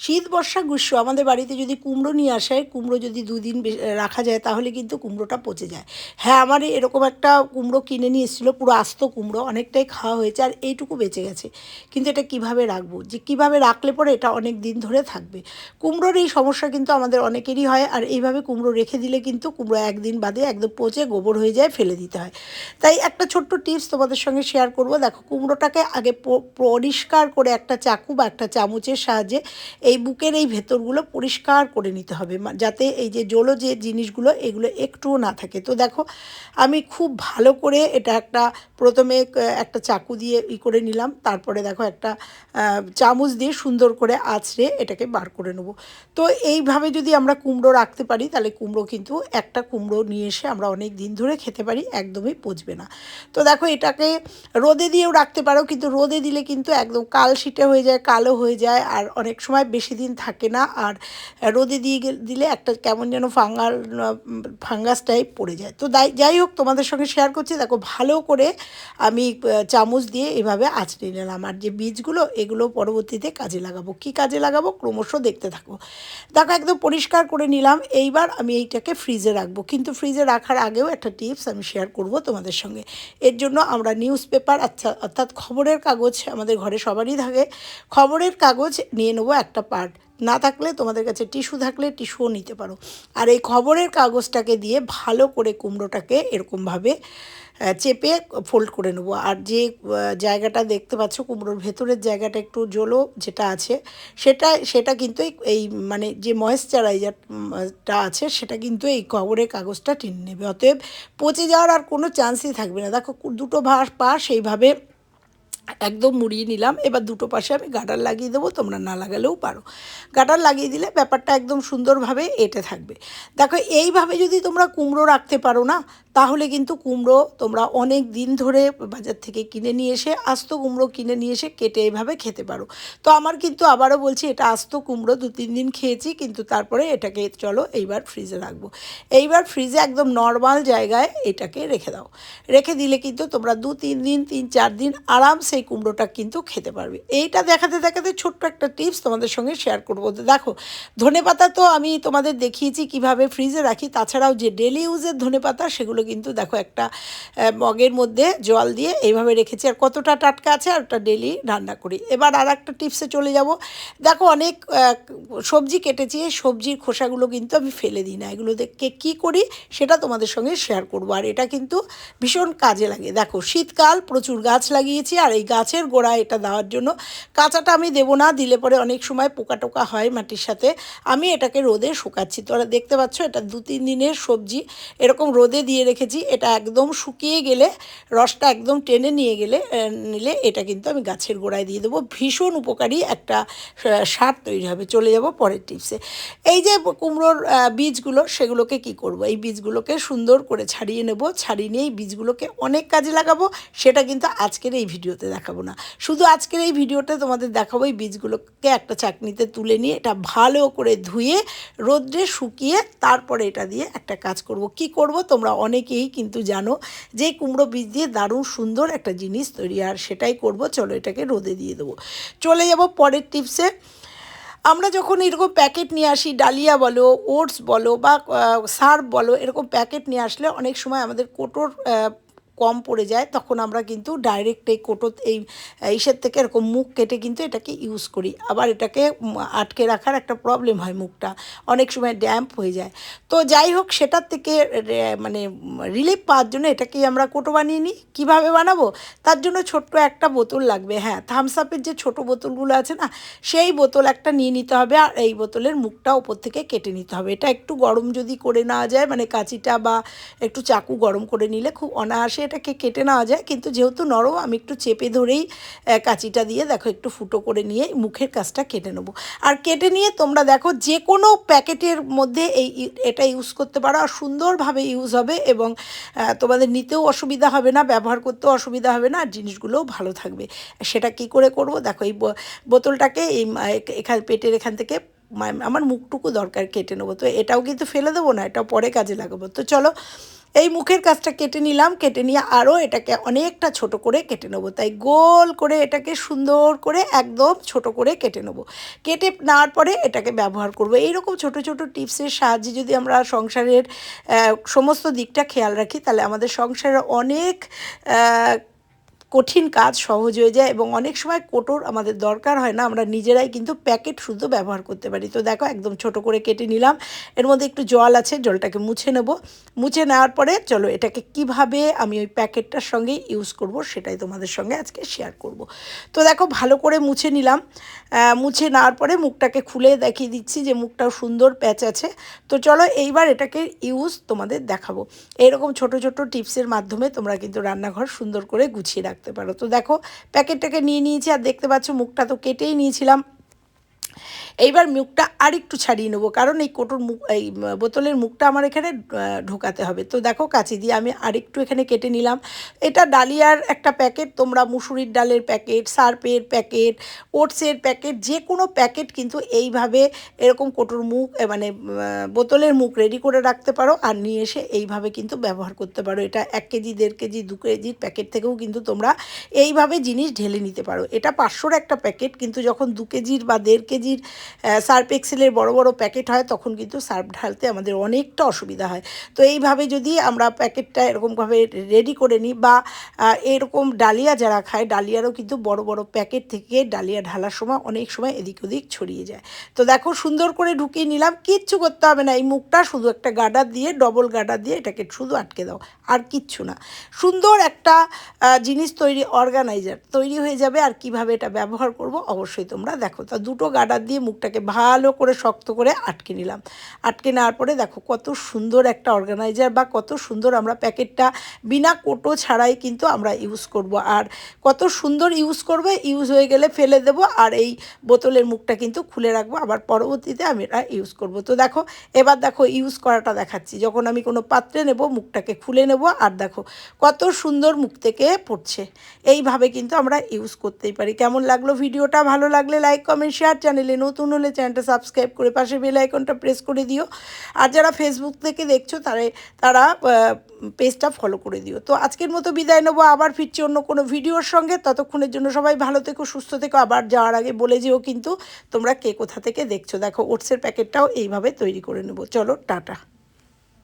শীত, বর্ষা, গ্রীষ্ম। আমাদের বাড়িতে যদি কুমড়ো নিয়ে আসে, কুমড়ো যদি দুদিন রাখা যায়, তাহলে কিন্তু কুমড়োটা পচে যায়। হ্যাঁ আমার এরকম একটা কুমড়ো কিনে নিয়ে এসেছিল, পুরো আস্ত কুমড়ো, অনেকটাই খাওয়া হয়েছে আর এইটুকু বেঁচে গেছে। কিন্তু এটা কীভাবে রাখব? যে কীভাবে রাখলে পরে এটা অনেক দিন ধরে থাকবে? কুমড়োর এই সমস্যা কিন্তু আমাদের অনেকেরই হয় আর এইভাবে কুমড়ো রেখে দিলে কিন্তু কুমড়ো একদিন বাদে একদম পচে গোবর হয়ে যায়, ফেলে দিতে হয়। তাই একটা ছোট্ট টিপস তোমাদের সঙ্গে শেয়ার করব। দেখো, কুমড়োটাকে আগে পরিষ্কার করে একটা চাকু বা একটা চামচের সাহায্যে এই বুকের এই ভেতরগুলো পরিষ্কার করে নিতে হবে যাতে এই যে জলো যে জিনিসগুলো, এগুলো একটুও না থাকে। তো দেখো, আমি খুব ভালো করে এটা একটা প্রথমে একটা চাকু দিয়ে ই করে নিলাম, তারপরে দেখো একটা চামচ দিয়ে সুন্দর করে আছড়ে এটাকে বার করে নেব। তো এইভাবে যদি আমরা কুমড়ো রাখতে পারি, তাহলে কুমড়ো কিন্তু একটা কুমড়ো নিয়ে এসে আমরা অনেক দিন ধরে খেতে পারি, একদমই পচবে না। তো দেখো, এটাকে রোদে দিয়েও রাখতে পারো, কিন্তু রোদে দিলে কিন্তু একদম কাল কালশিটে হয়ে যায়, কালো হয়ে যায়, আর অনেক সময় বেশি দিন থাকে না আর রোদে দিয়ে দিলে একটা কেমন যেন ফাঙ্গাল, ফাঙ্গাস টাইপ পড়ে যায়। তো যাই হোক, তোমাদের সঙ্গে শেয়ার করছি। দেখো, ভালো করে আমি চামচ দিয়ে এভাবে আঁচড়ে নিলাম। আর যে বীজগুলো, এগুলো পরবর্তীতে কাজে লাগাবো। কি কাজে লাগাবো? ক্রমশ দেখতে থাকো দেখো, একদম পরিষ্কার করে নিলাম। এইবার আমি এইটাকে ফ্রিজে রাখব। কিন্তু ফ্রিজে রাখার আগেও একটা টিপস আমি শেয়ার করব তোমাদের সঙ্গে। এর জন্য আমরা নিউজ পেপার আচ্ছা অর্থাৎ খবরের কাগজ আমাদের ঘরে সবারই থাকে। খবরের কাগজ নিয়ে নেব একটা পার্ট। না থাকলে তোমাদের কাছে টিস্যু থাকলে টিস্যুও নিতে পারো। আর এই খবরের কাগজটাকে দিয়ে ভালো করে কুমড়োটাকে এরকমভাবে চেপে ফোল্ড করে নেব। আর যে জায়গাটা দেখতে পাচ্ছ, কুমড়োর ভেতরের জায়গাটা একটু জলো যেটা আছে, সেটা সেটা কিন্তু এই- মানে যে ময়েশ্চারাইজারটা আছে, সেটা কিন্তু এই খবরের কাগজটা টেনে নেবে। অতএব পচে যাওয়ার আর কোনো চান্সই থাকবে না। দেখো দুটো ভাস পাশ এইভাবে একদম মুড়িয়ে নিলাম। এবার দুটো পাশে আমি গাটার লাগিয়ে দেবো, তোমরা না লাগালেও পারো। গাটার লাগিয়ে দিলে ব্যাপারটা একদম সুন্দরভাবে এটে থাকবে। দেখো, এইভাবে যদি তোমরা কুমড়ো রাখতে পারো না তাহলে কিন্তু কুমড়ো তোমরা অনেক দিন ধরে বাজার থেকে কিনে নিয়ে এসে আস্ত কুমড়ো কিনে নিয়ে এসে কেটে এইভাবে খেতে পারো। তো আমার কিন্তু আবারও বলছি, এটা আস্ত কুমড়ো দু তিন দিন খেয়েছি, কিন্তু তারপরে এটাকে চলো এইবার ফ্রিজে রাখব। এইবার ফ্রিজে একদম নর্মাল জায়গায় এটাকে রেখে দাও। রেখে দিলে কিন্তু তোমরা দু তিন দিন, তিন চার দিন আরাম সেই কুমড়োটা কিন্তু খেতে পারবে। এইটা দেখাতে দেখাতে ছোট্ট একটা টিপস তোমাদের সঙ্গে শেয়ার করব। দেখো ধনে পাতা তো আমি তোমাদের দেখিয়েছি কীভাবে ফ্রিজে রাখি, তাছাড়াও যে ডেলি ইউজের ধনে পাতা সেগুলো কিন্তু দেখো একটা মগের মধ্যে জল দিয়ে এইভাবে রেখেছি আর কতটা টাটকা আছে আর ওটা ডেলি রান্না করি। এবার আর একটা টিপসে চলে যাব। দেখো অনেক সবজি কেটেছি সবজির খোসাগুলো কিন্তু আমি ফেলে দিই না। এগুলো দেখে কী করি সেটা তোমাদের সঙ্গে শেয়ার করব। আর এটা কিন্তু ভীষণ কাজে লাগে। দেখো শীতকাল প্রচুর গাছ লাগিয়েছি আর এই গাছের গোড়ায় এটা দেওয়ার জন্য কাঁচাটা আমি দেবো না, দিলে পরে অনেক সময় পোকা টোকা হয় মাটির সাথে। আমি এটাকে রোদে শুকাচ্ছি। তোরা দেখতে পাচ্ছ এটা দু তিন দিনের সবজি। এরকম রোদে দিয়ে রেখেছি, এটা একদম শুকিয়ে গেলে, রসটা একদম টেনে নিয়ে গেলে নিলে এটা কিন্তু আমি গাছের গোড়ায় দিয়ে দেবো। ভীষণ উপকারী একটা সার তৈরি হবে। চলে যাব পরের টিপসে। এই যে কুমড়োর বীজগুলো, সেগুলোকে কি করব? এই বীজগুলোকে সুন্দর করে ছাড়িয়ে নেব। ছাড়িয়ে নিয়ে এই বীজগুলোকে অনেক কাজে লাগাবো। সেটা কিন্তু আজকের এই ভিডিওতে দেখাবো না। শুধু আজকের এই ভিডিওতে তোমাদের দেখাবো এই বীজগুলোকে একটা চাকনিতে তুলে নিয়ে, এটা ভালো করে ধুয়ে, রোদ্রে শুকিয়ে, তারপরে এটা দিয়ে একটা কাজ করব। কি করব? তোমরা অনেকেই কিন্তু জানো যে কুমড়ো বীজ দিয়ে দারুণ সুন্দর একটা জিনিস তৈরি, আর সেটাই করব, চলো এটাকে রোদে দিয়ে দেবো। চলে যাব পরের টিপসে। আমরা যখন এরকম প্যাকেট নিয়ে আসি, ডালিয়া বলো, ওটস বলো বা সার্ফ বলো, এরকম প্যাকেট নিয়ে আসলে অনেক সময় আমাদের কোটোর কম পড়ে যায়, তখন আমরা কিন্তু ডাইরেক্ট এই কোটো, এই ইসের থেকে এরকম মুখ কেটে কিন্তু এটাকে ইউজ করি। আবার এটাকে আটকে রাখার একটা প্রবলেম হয় মুখটা, অনেক সময় ড্যাম্প হয়ে যায়। তো যাই হোক, সেটার থেকে মানে রিলিফ পাওয়ার জন্য এটাকেই আমরা কোটো বানিয়ে নিই। কীভাবে বানাবো? তার জন্য ছোট্ট একটা বোতল লাগবে হ্যাঁ থামস আপের যে ছোট বোতলগুলো আছে না, সেই বোতল একটা নিয়ে নিতে হবে আর এই বোতলের মুখটা ওপর থেকে কেটে নিতে হবে। এটা একটু গরম যদি করে নেওয়া যায় মানে কাঁচিটা বা একটু চাকু গরম করে নিলে খুব অনায়াসে এটাকে কেটে নেওয়া যায়। কিন্তু যেহেতু নরম, আমি একটু চেপে ধরেই কাঁচিটা দিয়ে দেখো একটু ফুটো করে নিয়ে মুখের কাজটা কেটে নেব। আর কেটে নিয়ে তোমরা দেখো যে কোনো প্যাকেটের মধ্যে এই এটা ইউজ করতে পারো। আর সুন্দরভাবে ইউজ হবে এবং তোমাদের নিতেও অসুবিধা হবে না, ব্যবহার করতেও অসুবিধা হবে না, আর জিনিসগুলোও ভালো থাকবে। সেটা কি করে করব? দেখো এই বোতলটাকে এই এখান, পেটের এখান থেকে আমার মুখটুকু দরকার কেটে নেব। তো এটাও কিন্তু ফেলে দেবো না, এটাও পরে কাজে লাগাবো। তো চলো এই মুখের কাজটা কেটে নিলাম, কেটে নিয়ে আরও এটাকে অনেকটা ছোট করে কেটে নেব। তাই গোল করে এটাকে সুন্দর করে একদম ছোট করে কেটে নেব। কেটে নেওয়ার পরে এটাকে ব্যবহার করব। এইরকম ছোট ছোট টিপসের সাহায্যে যদি আমরা সংসারের সমস্ত দিকটা খেয়াল রাখি, তাহলে আমাদের সংসারে অনেক কঠিন কাজ সহজ হয়ে যায় এবং অনেক সময় কোটোর আমাদের দরকার হয় না, আমরা নিজেরাই কিন্তু প্যাকেট শুদ্ধ ব্যবহার করতে পারি। তো দেখো একদম ছোট করে কেটে নিলাম। এর মধ্যে একটু জল আছে, জলটাকে মুছে নেব। মুছে নেওয়ার পরে চলো এটাকে কীভাবে আমি ওই প্যাকেটটার সঙ্গে ইউজ করব সেটাই তোমাদের সঙ্গে আজকে শেয়ার করব। তো দেখো ভালো করে মুছে নিলাম। মুছে নেওয়ার পরে মুখটাকে খুলে দেখিয়ে দিচ্ছি যে মুখটাও সুন্দর প্যাচ আছে। তো চলো এইবার এটাকে ইউজ তোমাদের দেখাবো। এরকম ছোট ছোট টিপসের মাধ্যমে তোমরা কিন্তু রান্নাঘর সুন্দর করে গুছিয়ে রাখতে পারো। তো দেখো প্যাকেটটাকে নিয়ে নিয়েছি আর দেখতে পাচ্ছ মুখটা তো কেটেই নিয়েছিলাম। এইবার মুখটা আরেকটু ছাড়িয়ে নেব, কারণ এই কোটোর মুখ, এই বোতলের মুখটা আমার এখানে ঢোকাতে হবে। তো দেখো, কাঁচি দিয়ে আমি আরেকটু এখানে কেটে নিলাম। এটা ডালিয়ার একটা প্যাকেট, তোমরা মুসুরির ডালের প্যাকেট, সার্পের প্যাকেট, ওটসের প্যাকেট যে কোনো প্যাকেট কিন্তু এইভাবে এরকম কোটোর মুখ মানে বোতলের মুখ রেডি করে রাখতে পারো, আর নিয়ে এসে এইভাবে কিন্তু ব্যবহার করতে পারো। এটা এক কেজি, দেড় কেজি, দু কেজির প্যাকেট থেকেও কিন্তু তোমরা এইভাবে জিনিস ঢেলে নিতে পারো। এটা পাঁচশোর একটা প্যাকেট, কিন্তু যখন দু কেজির বা দেড় কেজির সার্ফ এক্সেলের বড় বড় প্যাকেট হয়, তখন কিন্তু সার্ফ ঢালতে আমাদের অনেকটা অসুবিধা হয়। তো এইভাবে যদি আমরা প্যাকেটটা এরকমভাবে রেডি করে নিই বা এরকম ডালিয়া যারা খায়, ডালিয়ারও কিন্তু বড় বড় প্যাকেট থেকে ডালিয়া ঢালার সময় অনেক সময় এদিক ওদিক ছড়িয়ে যায়। তো দেখো সুন্দর করে ঢুকিয়ে নিলাম, কিচ্ছু করতে হবে না, এই মুখটা শুধু একটা গার্ডার দিয়ে, ডবল গার্ডার দিয়ে এটাকে শুধু আটকে দাও, আর কিচ্ছু না। সুন্দর একটা জিনিস তৈরি, অর্গানাইজার তৈরি হয়ে যাবে, আর কীভাবে এটা ব্যবহার করব অবশ্যই তোমরা দেখো। তা দুটো গার্ডার দিয়ে মুখটাকে ভালো করে শক্ত করে আটকে নিলাম। আটকে নেওয়ার পরে দেখো কত সুন্দর একটা অর্গানাইজার বা কত সুন্দর আমরা প্যাকেটটা বিনা কোটো ছাড়াই কিন্তু আমরা ইউজ করব। আর কত সুন্দর ইউজ করবে ইউজ হয়ে গেলে ফেলে দেবো আর এই বোতলের মুখটা কিন্তু খুলে রাখব। আবার পরবর্তীতে আমি এটা ইউজ করব। তো দেখো, এবার দেখো ইউজ করাটা দেখাচ্ছি। যখন আমি কোনো পাত্রে নেব, মুখটাকে খুলে নেব আর দেখো কত সুন্দর মুখ থেকে পড়ছে। এইভাবে কিন্তু আমরা ইউজ করতেই পারি। কেমন লাগল ভিডিওটা? ভালো লাগলে লাইক কমেন্ট শেয়ার চ্যানেলে নতুন হলে চ্যানেলটা সাবস্ক্রাইব করে পাশে বেল আইকনটা প্রেস করে দিও। আর যারা ফেসবুক থেকে দেখছ, তারা তারা পেজটা ফলো করে দিও। তো আজকের মতো বিদায় নেব। আবার ফিরছি অন্য কোনো ভিডিওর সঙ্গে। ততক্ষণের জন্য সবাই ভালো থেকো, সুস্থ থেকো। আবার যাওয়ার আগে বলে যেও কিন্তু তোমরা কে কোথা থেকে দেখছ। দেখো ওটসের প্যাকেটটাও এইভাবে তৈরি করে নেব। চলো, টাটা।